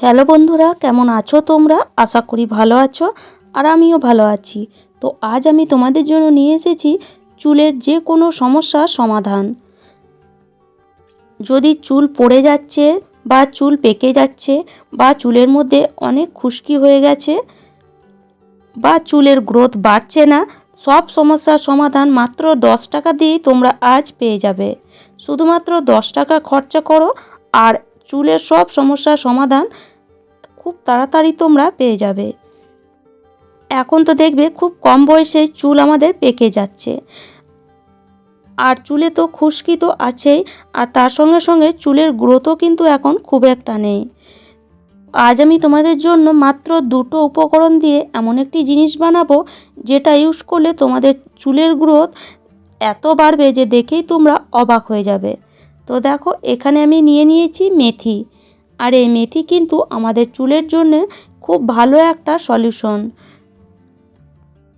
Hello বন্ধুরা, কেমন আছো তোমরা? আশা করি ভালো আছো আর আমিও ভালো আছি। তো আজ আমি তোমাদের জন্য নিয়ে এসেছি চুলের যে কোনো সমস্যার সমাধান। যদি চুল পড়ে যাচ্ছে বা চুল পেকে যাচ্ছে বা চুলের মধ্যে অনেক খুশকি হয়ে গেছে বা চুলের গ্রোথ বাড়ছে না, সব সমস্যার সমাধান মাত্র দশ টাকা দিয়েই তোমরা আজ পেয়ে যাবে। শুধুমাত্র দশ টাকা খরচা করো আর চুলের সব সমস্যার সমাধান খুব তাড়াতাড়ি তোমরা পেয়ে যাবে। এখন তো দেখবে খুব কম বয়সে চুল আমাদের পেকে যাচ্ছে। আর চুলে তো খুশকি তো আছেই, আর তার সঙ্গে সঙ্গে চুলের গ্রোথও কিন্তু এখন খুব একটা নেই। আজ আমি তোমাদের জন্য মাত্র দুটো উপকরণ দিয়ে এমন একটি জিনিস বানাবো, যেটা ইউজ করলে তোমাদের চুলের গ্রোথ এত বাড়বে যে দেখেই তোমরা অবাক হয়ে যাবে। তো দেখো, এখানে আমি নিয়ে নিয়েছি মেথি। আর এই মেথি কিন্তু আমাদের চুলের জন্য খুব ভালো একটা সলিউশন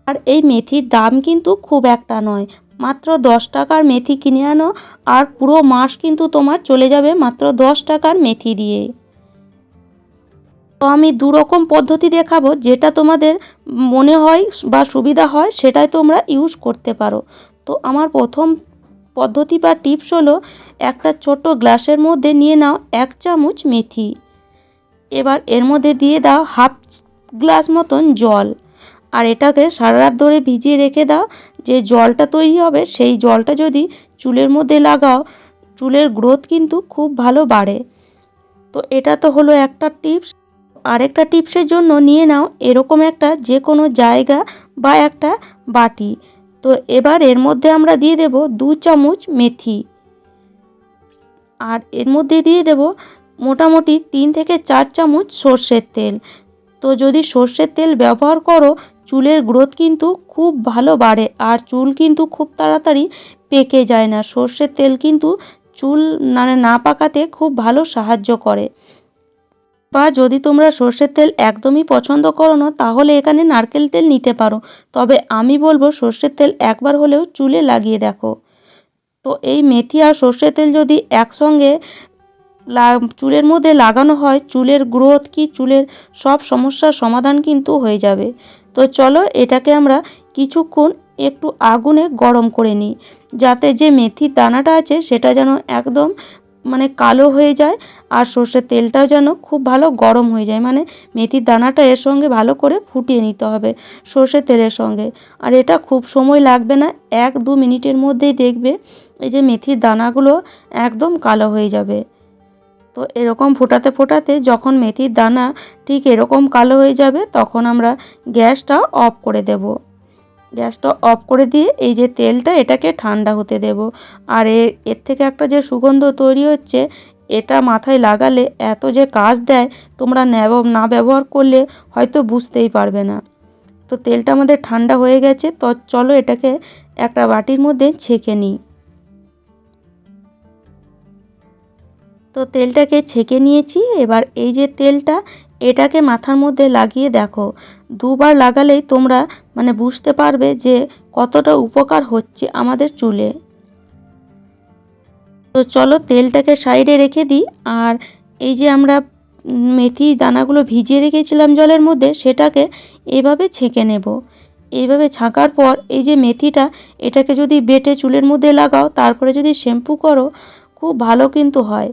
আর এই মেথির দাম কিন্তু খুব একটা নয়। মাত্র দশ টাকার মেথি কিনে আনো, আর পুরো মাস কিন্তু তোমার চলে যাবে মাত্র দশ টাকার মেথি দিয়ে। তো আমি দু রকম পদ্ধতি দেখাবো, যেটা তোমাদের মনে হয় বা সুবিধা হয়, সেটাই তোমরা ইউজ করতে পারো। তো আমার প্রথম পদ্ধতি বা টিপস হলো, একটা ছোট গ্লাসের মধ্যে নিয়ে নাও এক চামচ মেথি। এবার এর মধ্যে দিয়ে দাও হাফ গ্লাস মতন জল। আর এটাকে সারা রাত ধরে ভিজিয়ে রেখে দাও, যে জলটা তৈরি হবে সেই জলটা যদি চুলের মধ্যে লাগাও, চুলের গ্রোথ কিন্তু খুব ভালো বাড়ে। তো এটা তো হলো একটা টিপস। আরেকটা টিপসের জন্য নিয়ে নাও এরকম একটা যে কোনো জায়গা বা একটা বাটি। তো এবার এর মধ্যে আমরা দিয়ে দেব দু চামচ মেথি। আর এর মধ্যে দিয়ে দেব মোটামুটি তিন থেকে চার চামচ সর্ষের তেল। তো যদি সর্ষের তেল ব্যবহার করো, চুলের গ্রোথ কিন্তু খুব ভালো বাড়ে আর চুল কিন্তু খুব তাড়াতাড়ি পেকে যায় না। সর্ষের তেল কিন্তু চুল মানে না পাকাতে খুব ভালো সাহায্য করে। বা যদি তোমরা সর্ষের তেল একদমই পছন্দ করো না, তাহলে এখানে নারকেল তেল নিতে পারো। তবে আমি বলব, সর্ষের তেল একবার হলেও চুলে লাগিয়ে দেখো। তো এই মেথি আর সর্ষের তেল যদি একসঙ্গে চুলের মধ্যে লাগানো হয়, চুলের গ্রোথ কি, চুলের সব সমস্যার সমাধান কিন্তু হয়ে যাবে। তো চলো, এটাকে আমরা কিছুক্ষণ একটু আগুনে গরম করে নিই। যাতে যে মেথির দানাটা আছে, সেটা যেন একদম মানে কালো হয়ে যায়। আর সর্ষের তেলটাও যেন খুব ভালো গরম হয়ে যায়। মানে মেথির দানাটা এর সঙ্গে ভালো করে ফুটিয়ে নিতে হবে সর্ষের তেলের সঙ্গে। আর এটা খুব সময় লাগবে না, এক দু মিনিটের মধ্যেই দেখবে এই যে মেথির দানাগুলো একদম কালো হয়ে যাবে। তো এরকম ফোটাতে ফোটাতে যখন মেথির দানা ঠিক এরকম কালো হয়ে যাবে, তখন আমরা গ্যাসটা অফ করে দেব। গ্যাসটা অফ করে দিয়ে এই যে তেলটা এটাকে ঠান্ডা হতে দেব। আর এর থেকে একটা যে সুগন্ধ তৈরি হচ্ছে এটা মাথায় লাগালে এত যে কাজ দেয়, তোমরা না ব্যবহার করলে হয়তো বুঝতেই পারবে না। তো তেলটা আমাদের ঠান্ডা হয়ে গেছে, তো চলো এটাকে একটা বাটির মধ্যে ছেঁকে নিই। তো তেলটাকে ছেঁকে নিয়েছি, এবার এই যে তেলটা, এটাকে মাথার মধ্যে লাগিয়ে দেখো। দুবার লাগালেই তোমরা মানে বুঝতে পারবে যে কতটা উপকার হচ্ছে আমাদের চুলে। তো চলো তেলটাকে সাইডে রেখে দিই। আর এই যে আমরা মেথি দানাগুলো ভিজিয়ে রেখেছিলাম জলের মধ্যে, সেটাকে এভাবে ছেঁকে নেব। এইভাবে ছাঁকার পর এই যে মেথিটা, এটাকে যদি বেটে চুলের মধ্যে লাগাও, তারপরে যদি শ্যাম্পু করো, খুব ভালো কিন্তু হয়।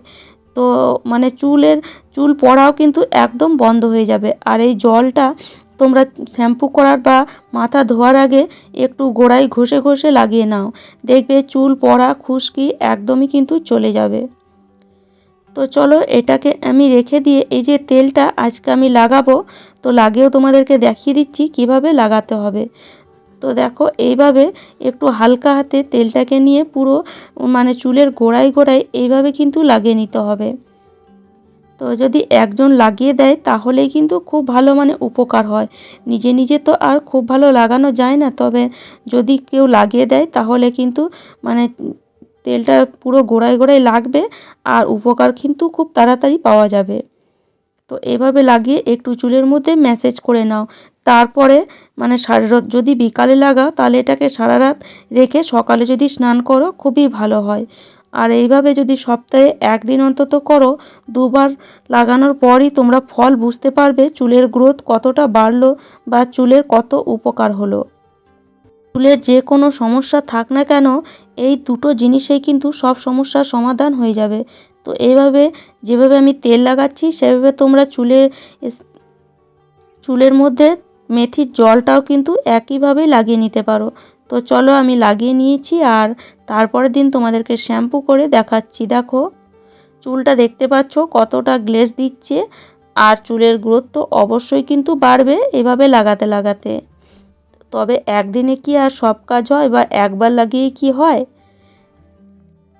তো মানে চুলের, চুল পড়াও কিন্তু একদম বন্ধ হয়ে যাবে। আর এই জলটা তোমরা শ্যাম্পু করার বা মাথা ধোয়ার আগে একটু গোড়ায় ঘষে ঘষে লাগিয়ে নাও। দেখবে চুল, পড়া, খুশকি একদমই কিন্তু চলে যাবে। তো চলো এটাকে আমি রেখে দিয়ে এই যে তেলটা আজকে আমি লাগাবো, তো লাগিয়েও তোমাদেরকে দেখিয়ে দিচ্ছি কীভাবে লাগাতে হবে। তো দেখো এইভাবে একটু হালকা হাতে তেলটাকে নিয়ে পুরো মানে চুলের গোড়ায় গোড়ায় এইভাবে কিন্তু লাগিয়ে নিতে হবে। তো যদি একজন লাগিয়ে দেয়, তাহলেই কিন্তু খুব ভালো মানে উপকার হয়। নিজে নিজে তো আর খুব ভালো লাগানো যায় না, তবে যদি কেউ লাগিয়ে দেয়, তাহলে কিন্তু মানে তেলটা পুরো গোড়ায় গোড়ায় লাগবে আর উপকার কিন্তু খুব তাড়াতাড়ি পাওয়া যাবে। তো এভাবে লাগিয়ে একটু চুলের মধ্যে ম্যাসেজ করে নাও। তারপরে মানে সারা যদি বিকালে লাগাও, তাহলে এটাকে সারা রাত রেখে সকালে যদি স্নান করো, খুবই ভালো হয়। আর এইভাবে যদি সপ্তাহে একদিন অন্তত করো, দুবার লাগানোর পরই তোমরা ফল বুঝতে পারবে চুলের গ্রোথ কতটা বাড়লো বা চুলের কত উপকার হলো। চুলের যে কোনো সমস্যা থাক না কেন, এই দুটো জিনিসেই কিন্তু সব সমস্যার সমাধান হয়ে যাবে। তো এইভাবে যেভাবে আমি তেল লাগাচ্ছি, সেভাবে তোমরা চুলে চুলের মধ্যে মেথির জলটাও কিন্তু একইভাবে লাগিয়ে নিতে পারো। তো চলো আমি লাগিয়ে নিয়েছি আর তারপরের দিন তোমাদেরকে শ্যাম্পু করে দেখাচ্ছি, দেখো। চুলটা দেখতে পাচ্ছ কতটা গ্লেজ দিচ্ছে আর চুলের গ্রোথ তো অবশ্যই কিন্তু বাড়বে এভাবে লাগাতে লাগাতে। তবে একদিনে কি আর সব কাজ হয় বা একবার লাগিয়ে কি হয়?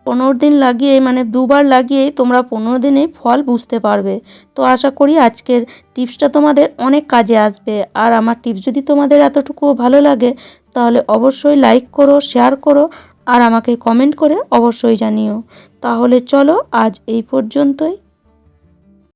পনেরো দিন লাগিয়ে মানে দুবার লাগিয়েই তোমরা পনেরো দিনেই ফল বুঝতে পারবে। তো আশা করি আজকের টিপসটা তোমাদের অনেক কাজে আসবে। আর আমার টিপস যদি তোমাদের এতটুকু ভালো লাগে তাহলে অবশ্যই লাইক করো শেয়ার করো আর আমাকে কমেন্ট করে অবশ্যই জানিও। তাহলে চলো আজ এই পর্যন্তই।